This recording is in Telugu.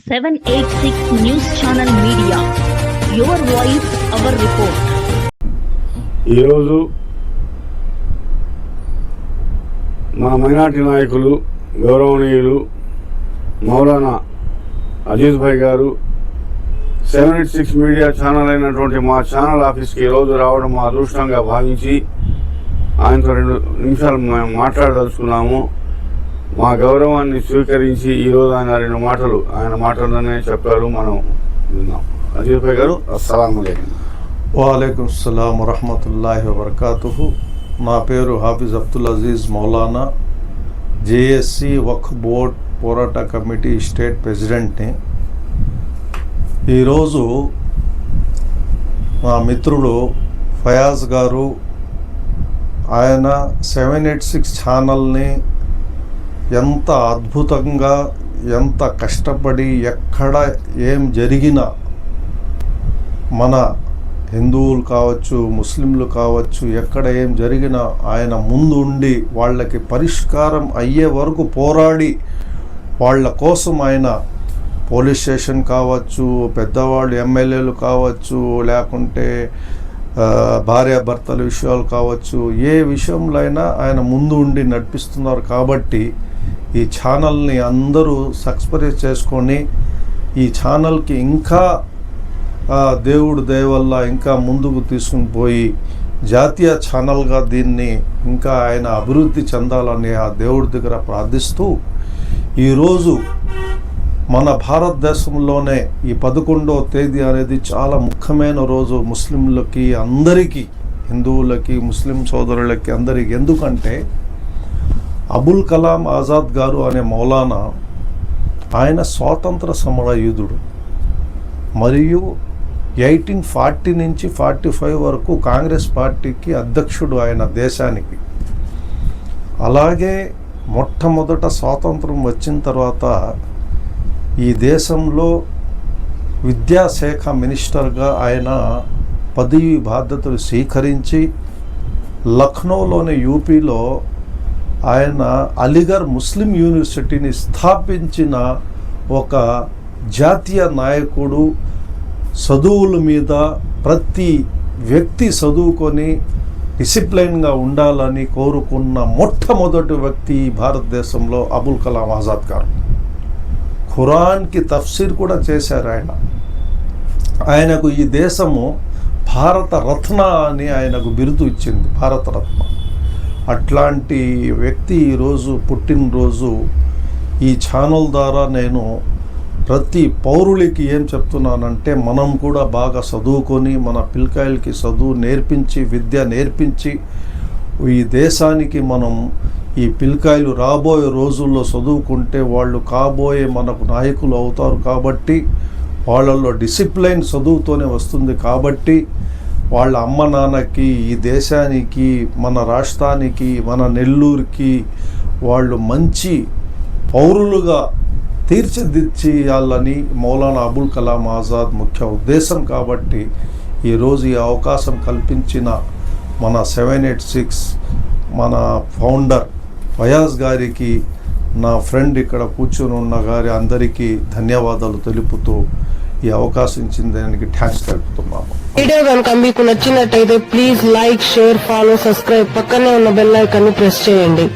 786 news channel media your voice our report ఈరోజు మా మైనార్టీ నాయకులు గౌరవనీయులు మౌలానా అజీజ్ భాయ్ గారు seven eight six media channel అయినటువంటి మా ఛానల్ ఆఫీస్కి ఈరోజు రావడం మా అదృష్టంగా భావించి ఆయనతో రెండు నిమిషాలు మేము మాట్లాడదలుచుకున్నాము. మా గౌరవాన్ని స్వీకరించి ఈరోజు ఆయన రెండు మాటలు ఆయన మాటలనే చెప్పారు మనం విన్నాం. అజీజ్ గారు అస్సలం వాలేకుం సలాం వరహమతుల్లాహి వబర్కాతు నా పేరు హాఫీజ్ అబ్దుల్ అజీజ్ మౌలానా. జేఎస్సి వక్ బోర్డ్ పోరాట కమిటీ స్టేట్ ప్రెసిడెంట్ని. ఈరోజు మా మిత్రుడు ఫయాజ్ గారు ఆయన సెవెన్ ఎయిట్ సిక్స్ ఛానల్ని ఎంత అద్భుతంగా ఎంత కష్టపడి ఎక్కడ ఏం జరిగినా మన హిందువులు కావచ్చు ముస్లింలు కావచ్చు ఎక్కడ ఏం జరిగినా ఆయన ముందు ఉండి వాళ్ళకి పరిష్కారం అయ్యే వరకు పోరాడి వాళ్ళ కోసం ఆయన పోలీస్ స్టేషన్ కావచ్చు పెద్దవాళ్ళు ఎమ్మెల్యేలు కావచ్చు లేకుంటే భార్యాభర్తల విషయాలు కావచ్చు ఏ విషయంలో అయినా ఆయన ముందు ఉండి నడిపిస్తున్నారు కాబట్టి ఈ ఛానల్ని అందరూ సబ్స్క్రైబ్ చేసుకొని ఈ ఛానల్కి ఇంకా దేవుడు దయ వల్ల ఇంకా ముందుకు తీసుకుని పోయి జాతీయ ఛానల్గా దీన్ని ఇంకా ఆయన అభివృద్ధి చెందాలని ఆ దేవుడి దగ్గర ప్రార్థిస్తూ ఈరోజు మన భారతదేశంలోనే ఈ పదకొండవ తేదీ అనేది చాలా ముఖ్యమైన రోజు ముస్లింలకి అందరికీ హిందువులకి ముస్లిం సోదరులకి అందరికీ. ఎందుకంటే అబుల్ కలాం ఆజాద్ గారు అనే మౌలానా ఆయన స్వాతంత్ర సమరయుధుడు. మరియు ఎయిటీన్ ఫార్టీ నుంచి ఫార్టీ ఫైవ్ వరకు కాంగ్రెస్ పార్టీకి అధ్యక్షుడు ఆయన దేశానికి. అలాగే మొట్టమొదట స్వాతంత్రం వచ్చిన తర్వాత ఈ దేశంలో విద్యాశాఖ మినిస్టర్గా ఆయన పదవి బాధ్యతలు స్వీకరించి లక్నోలోని యూపీలో ఆయన అలీగర్ ముస్లిం యూనివర్సిటీని స్థాపించిన ఒక జాతీయ నాయకుడు చదువుల మీద ప్రతి వ్యక్తి చదువుకొని డిసిప్లైన్గా ఉండాలని కోరుకున్న మొట్టమొదటి వ్యక్తి భారతదేశంలో అబుల్ కలాం ఆజాద్ గారు ఖురాన్కి తఫ్సీర్ కూడా చేశారు ఆయన. ఆయనకు ఈ దేశము భారత రత్న అని ఆయనకు బిరుదు ఇచ్చింది భారతరత్న అట్లాంటి వ్యక్తి ఈరోజు పుట్టినరోజు ఈ ఛానల్ ద్వారా నేను ప్రతి పౌరులకి ఏం చెప్తున్నానంటే మనం కూడా బాగా చదువుకొని మన పిల్లకాయలకి చదువు నేర్పించి విద్య నేర్పించి ఈ దేశానికి మనం ఈ పిల్లకాయలు రాబోయే రోజుల్లో చదువుకుంటే వాళ్ళు కాబోయే మనకు నాయకులు అవుతారు కాబట్టి వాళ్ళల్లో డిసిప్లైన్ చదువుతోనే వస్తుంది కాబట్టి వాళ్ళ అమ్మ నాన్నకి ఈ దేశానికి మన రాష్ట్రానికి మన నెల్లూరుకి వాళ్ళు మంచి పౌరులుగా తీర్చిదిద్చేయాలని మౌలానా అబుల్ కలాం ఆజాద్ ముఖ్య ఉద్దేశం కాబట్టి ఈరోజు ఈ అవకాశం కల్పించిన మన సెవెన్ ఎయిట్ సిక్స్ మన ఫౌండర్ ఫయాజ్ గారికి నా ఫ్రెండ్ ఇక్కడ కూర్చొని ఉన్న గారి అందరికీ ధన్యవాదాలు తెలుపుతూ ఈ అవకాశం ఇచ్చిన దానికి థ్యాంక్స్ తెలుపుతున్నాము. వీడియో కనుక మీకు నచ్చినట్టయితే please like share follow subscribe పక్కనే ఉన్న బెల్ ఐకాన్ని ప్రెస్ చేయండి.